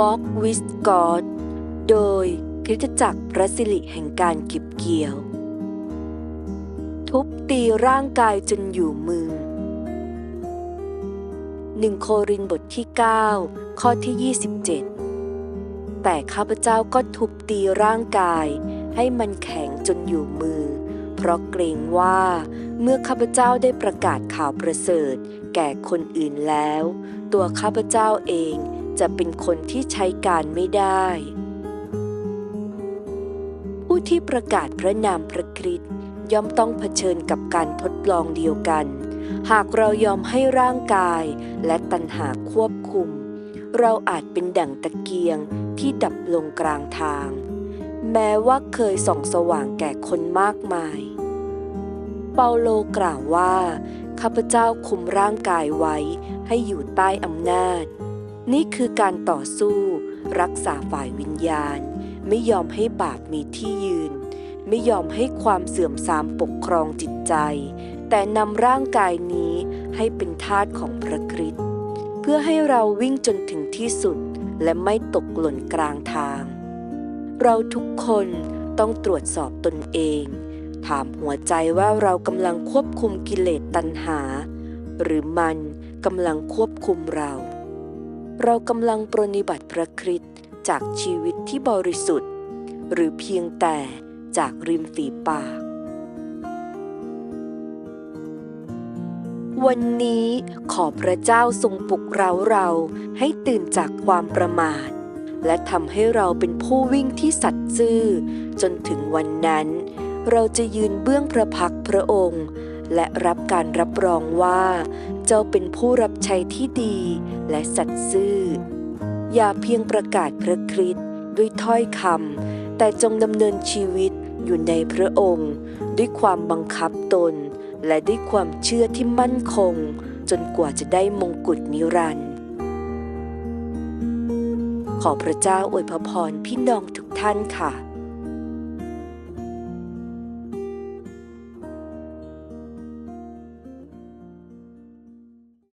Walk with God โดยคริสตจักรพระสิริแห่งการเก็บเกี่ยว ทุบตีร่างกายจนอยู่มือ1โครินบทที่ 9 ข้อที่ 27 แต่ข้าพเจ้าก็ทุบตีร่างกาย ให้มันแข็งจนอยู่มือ เพราะเกรงว่าเมื่อข้าพเจ้าได้ประกาศข่าวประเสริฐ แก่คนอื่นแล้ว ตัวข้าพเจ้าเอง จะเป็นคนที่ใช้การไม่ได้ ผู้ที่ประกาศพระนามพระคริสต์ย่อมต้องเผชิญกับการทดลองเดียวกัน หากเรายอมให้ร่างกายและตัณหาควบคุม เราอาจเป็นดั่งตะเกียงที่ดับลงกลางทาง แม้ว่าเคยส่องสว่างแก่คนมากมาย เปาโลกล่าวว่า ข้าพเจ้าคุมร่างกายไว้ให้อยู่ใต้อำนาจ นี่คือการต่อสู้ รักษาฝ่ายวิญญาณ ไม่ยอมให้บาปมีที่ยืน ไม่ยอมให้ความเสื่อมทรามปกครองจิตใจ แต่นำร่างกายนี้ให้เป็นทาสของพระคริสต์เพื่อให้เราวิ่งจนถึงที่สุด และไม่ตกหล่นกลางทาง เราทุกคนต้องตรวจสอบตนเอง ถามหัวใจว่าเรากำลังควบคุมกิเลสตัณหา หรือมันกำลังควบคุมเรา เรากำลังปรนิบัติพระคริสต์จากชีวิตที่บริสุทธิ์ หรือเพียงแต่จากริมฝีปาก วันนี้ขอพระเจ้าทรงปลุกเราเราให้ตื่นจากความประมาท และทำให้เราเป็นผู้วิ่งที่สัตย์ซื่อ จนถึงวันนั้น เราจะยืนเบื้องพระพักพระองค์ และรับการรับรองว่า เจ้าเป็นผู้รับใช้ที่ดีและสัตย์ซื่อ อย่าเพียงประกาศพระคริสต์ด้วยถ้อยคำแต่จงดำเนินชีวิตอยู่ในพระองค์ ด้วยความบังคับตน และด้วยความเชื่อที่มั่นคง จนกว่าจะได้มงกุฎนิรันดร์ขอพระเจ้าอวยพรพี่น้องทุกท่านค่ะ